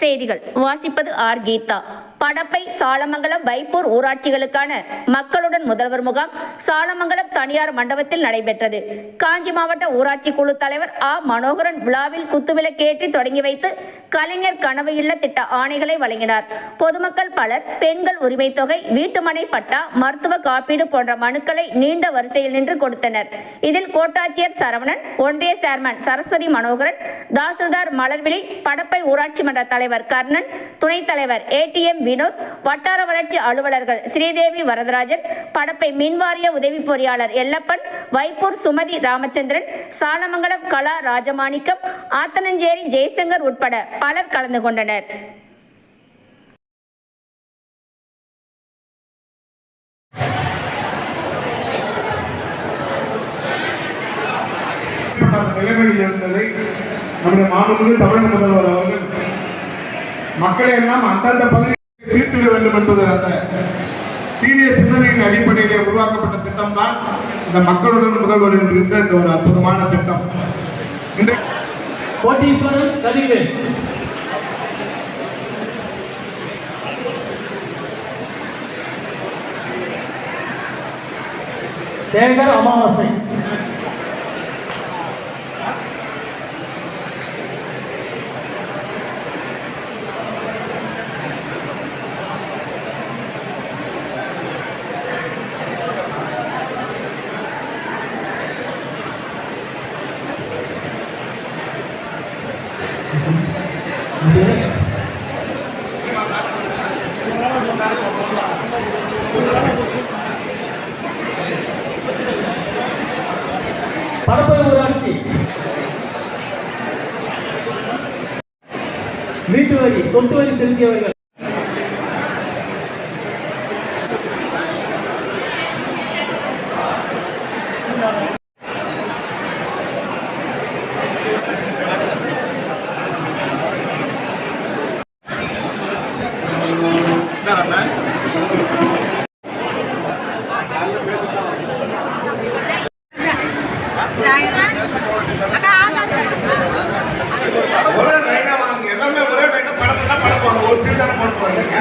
செய்திகள். வாசிப்பது ஆர் கீதா. படப்பை சாலமங்கலம் வைப்பூர் ஊராட்சிகளுக்கான மக்களுடன் முதல்வர் முகாம் சாலமங்கலம் தனியார் மண்டபத்தில் நடைபெற்றது. காஞ்சி மாவட்ட ஊராட்சி குழு தலைவர் ஆ. மனோகரன் விழாவில் குத்துவிளக்கேற்றி தொடங்கி வைத்து கலைஞர் கனவு இல்ல திட்ட ஆணைகளை வழங்கினார். பொதுமக்கள் பலர் பெண்கள் உரிமை தொகை வீட்டுமனை பட்டா மருத்துவ காப்பீடு போன்ற மனுக்களை நீண்ட வரிசையில் நின்று கொடுத்தனர். இதில் கோட்டாட்சியர் சரவணன் ஒன்றிய சேர்மன் சரஸ்வதி மனோகரன் தாசில்தார் மலர்விழி படப்பை ஊராட்சி மன்ற தலைவர் கர்ணன் துணைத் தலைவர் ஏடிஎம் வினோத் வட்டார வளர்ச்சி அலுவலர்கள் ஸ்ரீதேவி வரதராஜன் படப்பை மின்வாரிய உதவி பொறியாளர் எல்லப்பன் வைப்பூர் சுமதி ராமச்சந்திரன் சாலமங்கலம் கலா ராஜமாணிக்கம் ஆத்தனஞ்சேரி ஜெய்சங்கர் உட்பட பலர் கலந்து கொண்டனர். நிலைமையில் இருந்ததை நம்முடைய மாண்புமிகு தமிழக முதல்வர் அவர்கள் மக்களை எல்லாம் அந்தந்த பகுதி தீர்த்திட வேண்டும் என்பது அந்த சீரிய சிந்தனையின் அடிப்படையிலே உருவாக்கப்பட்ட திட்டம் தான் இந்த மக்களுடன் முதல்வர் என்கின்ற இந்த ஒரு அற்புதமான திட்டம். கோட்டீஸ்வரன் கதிர்வேல் சேகர் அமாவாசை. பரப்பை ஊராட்சி வீட்டு வரி சொத்து வரி செலுத்தியவர்கள். ஒரே லைனா வாங்க எல்லாமே ஒரே லைனா படப்பெல்லாம் படப்பாங்க. ஒரு சீட் தானே போட்டு போறீங்க.